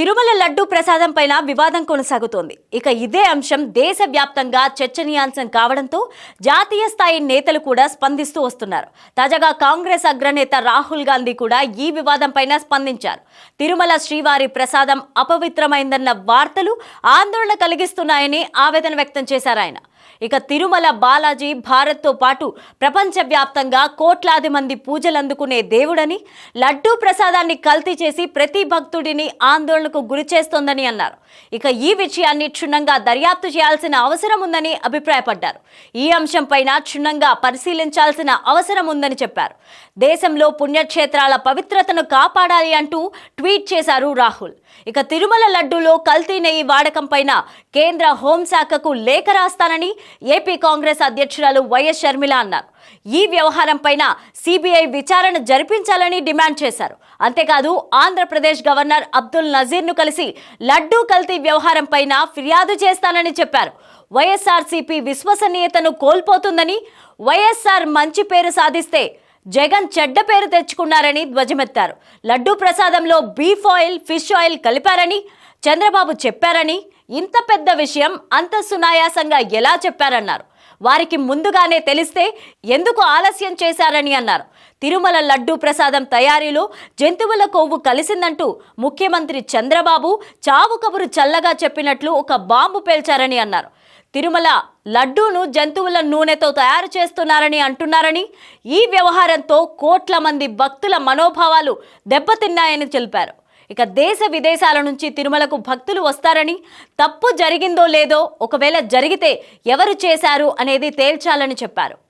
తిరుమల లడ్డూ ప్రసాదం పైన వివాదం కొనసాగుతోంది. ఇక ఇదే అంశం దేశవ్యాప్తంగా చర్చనీయాంశం కావడంతో జాతీయ స్థాయి నేతలు కూడా స్పందిస్తూ వస్తున్నారు. తాజాగా కాంగ్రెస్ అగ్రనేత రాహుల్ గాంధీ కూడా ఈ వివాదం పైన స్పందించారు. తిరుమల శ్రీవారి ప్రసాదం అపవిత్రమైందన్న వార్తలు ఆందోళన కలిగిస్తున్నాయని ఆవేదన వ్యక్తం చేశారు ఆయన. ఇక తిరుమల బాలాజీ భారత్తో పాటు ప్రపంచవ్యాప్తంగా కోట్లాది మంది పూజలు అందుకునే దేవుడని లడ్డూ ప్రసాదాన్ని కల్తీ చేసి ప్రతి భక్తుడిని ఆందోళనకు గురి చేస్తోందని అన్నారు. ఇక ఈ విషయాన్ని క్షుణ్ణంగా దర్యాప్తు చేయాల్సిన అవసరం ఉందని అభిప్రాయపడ్డారు. ఈ అంశంపైన క్షుణ్ణంగా పరిశీలించాల్సిన అవసరం ఉందని చెప్పారు. దేశంలో పుణ్యక్షేత్రాల పవిత్రతను కాపాడాలి అంటూ ట్వీట్ చేశారు రాహుల్. ఇక తిరుమల లడ్డూలో కల్తీ నెయ్యి వాడకం పైన కేంద్ర హోంశాఖకు లేఖ రాస్తానని ఏపీ కాంగ్రెస్ అధ్యక్షురాలు వైఎస్ షర్మిల అన్నారు. ఈ వ్యవహారం పైన సిబిఐ విచారణ జరిపించాలని డిమాండ్ చేశారు. అంతేకాదు ఆంధ్రప్రదేశ్ గవర్నర్ అబ్దుల్ నజీర్ను కలిసి లడ్డూ కల్తీ వ్యవహారం పైన ఫిర్యాదు చేస్తానని చెప్పారు. వైఎస్ఆర్సీపీ విశ్వసనీయతను కోల్పోతుందని వైఎస్ఆర్ మంచి పేరు సాధిస్తే జగన్ చెడ్డ పేరు తెచ్చుకున్నారని ధ్వజమెత్తారు. లడ్డూ ప్రసాదంలో బీఫ్ ఆయిల్ ఫిష్ ఆయిల్ కలిపారని చంద్రబాబు చెప్పారని ఇంత పెద్ద విషయం అంత సునాయాసంగా ఎలా చెప్పారన్నారు? వారికి ముందుగానే తెలిస్తే ఎందుకు ఆలస్యం చేశారని అన్నారు. తిరుమల లడ్డూ ప్రసాదం తయారీలో జంతువుల కొవ్వు కలిసిందంటూ ముఖ్యమంత్రి చంద్రబాబు చావు కబురు చల్లగా చెప్పినట్లు ఒక బాంబు పేల్చారని అన్నారు. తిరుమల లడ్డూను జంతువుల నూనెతో తయారు చేస్తున్నారని అంటున్నారని ఈ వ్యవహారంతో కోట్ల మంది భక్తుల మనోభావాలు దెబ్బతిన్నాయని తెలిపారు. ఇక దేశ విదేశాల నుంచి తిరుమలకు భక్తులు వస్తారని తప్పు జరిగిందో లేదో ఒకవేళ జరిగితే ఎవరు చేశారు అనేది తేల్చాలని చెప్పారు.